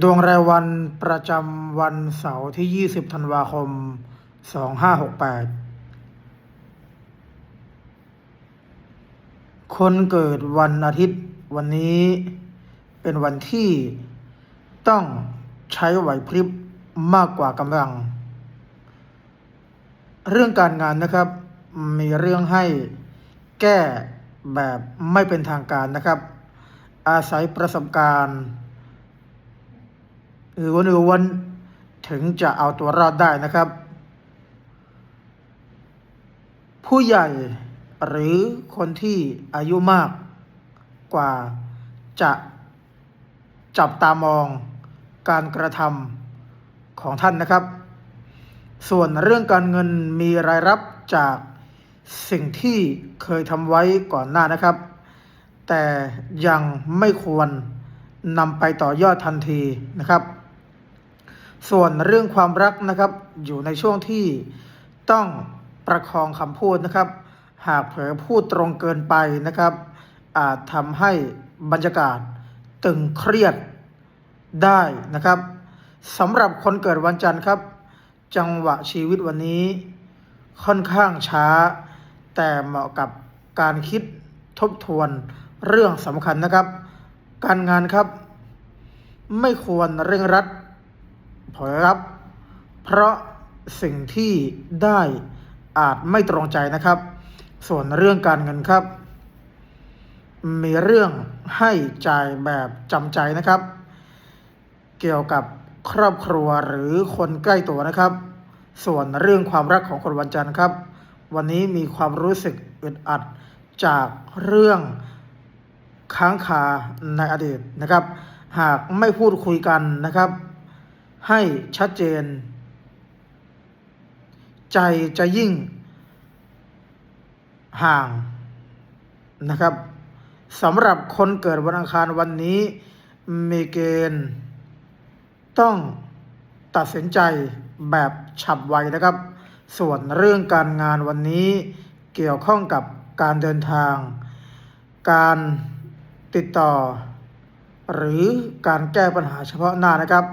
ดวงรายวันประจำวันเสาร์ที่ 20 ธันวาคม 2568 คนเกิดวันอาทิตย์วันนี้เป็นวันที่ต้องใช้ไหวพริบมากกว่ากำลัง เรื่องการงานนะครับ มีเรื่องให้แก้แบบไม่เป็นทางการนะครับ อาศัยประสบการณ์ หรือวันหรือวันถึงจะเอาตัวรอดได้นะครับ ผู้ใหญ่หรือคนที่อายุมากกว่าจะจับตามองการกระทำของท่านนะครับ ส่วนเรื่องการเงินมีรายรับจากสิ่งที่เคยทำไว้ก่อนหน้านะครับ แต่ยังไม่ควรนำไปต่อยอดทันทีนะครับ ส่วนเรื่องความรักนะครับ อยู่ในช่วงที่ต้องประคองคำพูดนะครับ หากเผลอพูดตรงเกินไปนะครับ อาจทำให้บรรยากาศตึงเครียดได้นะครับสำหรับคนเกิดวันจันทร์ครับ จังหวะชีวิตวันนี้ ค่อนข้างช้า แต่เหมาะกับการคิดทบทวนเรื่องสำคัญนะครับ การงานครับ ไม่ควรเร่งรัด ผลลัพธ์ เพราะสิ่งที่ได้อาจไม่ตรงใจนะครับ ส่วนเรื่องการเงินครับ มีเรื่องให้จ่ายแบบจำใจนะครับ เกี่ยวกับครอบครัวหรือคนใกล้ตัวนะครับ ส่วนเรื่องความรักของคนวันจันทร์ครับ วันนี้มีความรู้สึกอึดอัดจากเรื่องค้างคาในอดีตนะครับ หากไม่พูดคุยกันนะครับ ให้ชัดเจน ใจจะยิ่งห่างนะครับสำหรับคนเกิดวันอังคารวันนี้ มีเกณฑ์ ต้องตัดสินใจแบบฉับไวนะครับ ส่วนเรื่องการงานวันนี้เกี่ยวข้องกับการเดินทาง การติดต่อ หรือการแก้ปัญหาเฉพาะหน้านะครับ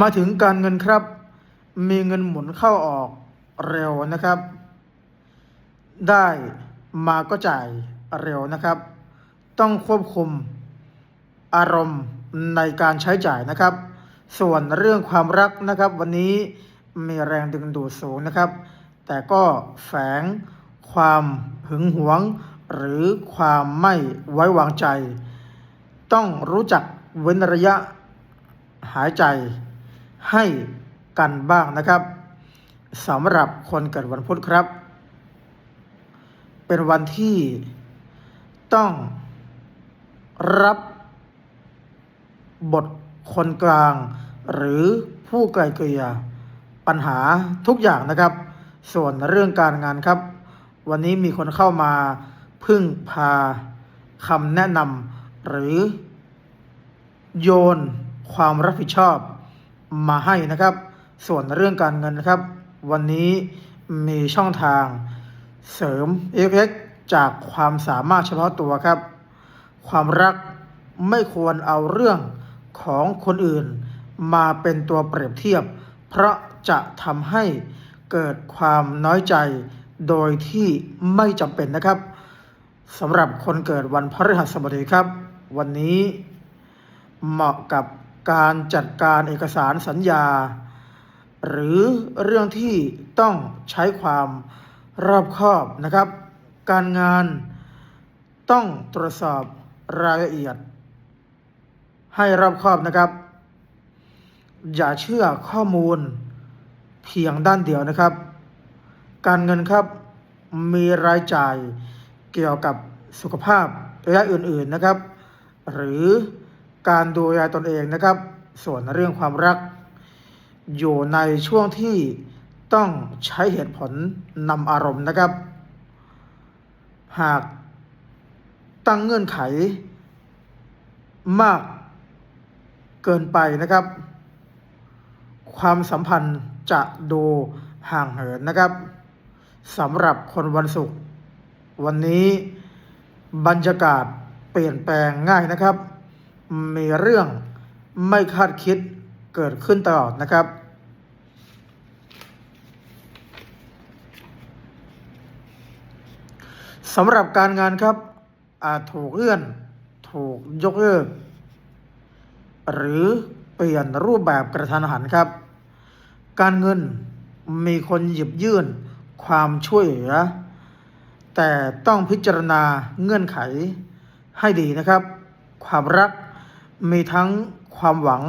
มาถึงการเงินครับ มีเงินหมุนเข้าออกเร็วนะครับ ได้มาก็จ่ายเร็วนะครับ ต้องควบคุมอารมณ์ในการใช้จ่ายนะครับ ส่วนเรื่องความรักนะครับ วันนี้มีแรงดึงดูดสูงนะครับ แต่ก็แฝงความหึงหวง หรือความไม่ไว้วางใจ ต้องรู้จักเว้นระยะหายใจ ให้กันบ้างนะครับสำหรับคนเกิดวันพุธครับ เป็นวันที่ต้องรับบทคนกลาง หรือผู้ไกลเกลี่ยปัญหาทุกอย่างนะครับ ส่วนเรื่องการงานครับ วันนี้มีคนเข้ามาพึ่งพาคำแนะนำหรือโยนความรับผิดชอบ มาให้นะครับ ส่วนเรื่องการเงินนะครับ วันนี้มีช่องทางเสริมเอกจากความสามารถเฉพาะตัวครับ ความรักไม่ควรเอาเรื่องของคนอื่น มาเป็นตัวเปรียบเทียบ เพราะจะทำให้เกิดความน้อยใจโดยที่ไม่จำเป็นนะครับสำหรับคนเกิดวันพฤหัสบดีครับ วันนี้เหมาะกับ การจัดการเอกสารสัญญา หรือเรื่องที่ต้องใช้ความรอบคอบนะครับ การงานต้องตรวจสอบรายละเอียด ให้รอบคอบนะครับ อย่าเชื่อข้อมูลเพียงด้านเดียวนะครับ การเงินครับมีรายจ่ายเกี่ยวกับสุขภาพและอื่นๆนะครับ หรือ การดูแลตนเองนะครับ ส่วนเรื่องความรัก อยู่ในช่วงที่ต้องใช้เหตุผลนำอารมณ์นะครับ หากตั้งเงื่อนไข มากเกินไปนะครับ ความสัมพันธ์จะดูห่างเหินนะครับสำหรับคนวันศุกร์วันนี้บรรยากาศเปลี่ยนแปลงง่ายนะครับ มีเรื่องไม่คาดคิดเกิดขึ้นตลอดนะครับ สำหรับการงานครับ อาจถูกเลื่อน ถูกยกเลิก หรือเปลี่ยนรูปแบบกระทันหันครับ การเงินมีคนหยิบยื่นความช่วยเหลือ แต่ต้องพิจารณาเงื่อนไขให้ดีนะครับ ความรัก มีทั้งความหวัง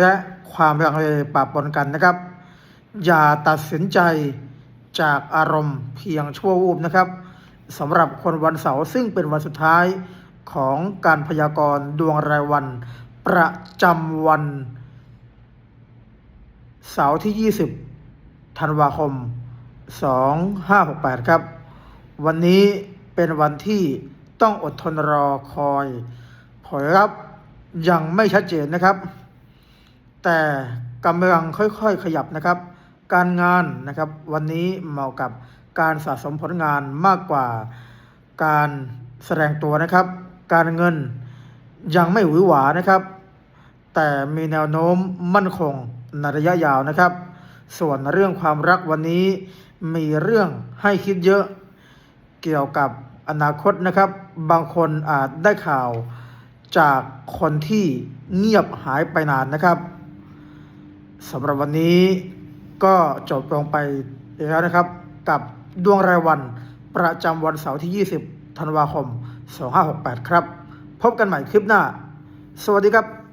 และความลังเลปะปนกันนะครับ อย่าตัดสินใจจากอารมณ์เพียงชั่ววูบนะครับสำหรับคนวันเสาร์ซึ่งเป็นวันสุดท้ายของการพยากรณ์ดวงรายวัน ประจำวัน เสาร์ที่ 20 ธันวาคม 2568 ครับ วันนี้เป็นวันที่ต้องอดทนรอคอยผลลัพธ์ ยังไม่ชัดเจนนะครับ แต่กำลังค่อยๆขยับนะครับ การงานนะครับวันนี้เหมาะกับการสะสมผลงานมากกว่าการแสดงตัวนะครับ การเงินยังไม่หวือหวานะครับ แต่มีแนวโน้มมั่นคงในระยะยาวนะครับ ส่วนเรื่องความรักวันนี้มีเรื่องให้คิดเยอะ เกี่ยวกับอนาคตนะครับ บางคนอาจได้ข่าว จากคนที่เงียบหายไปนานนะครับสำหรับวันนี้ก็จบลงไปแล้วนะครับ กับดวงรายวันประจำวันเสาร์ที่ 20 ธันวาคม 2568 ครับ พบกันใหม่คลิปหน้า สวัสดีครับ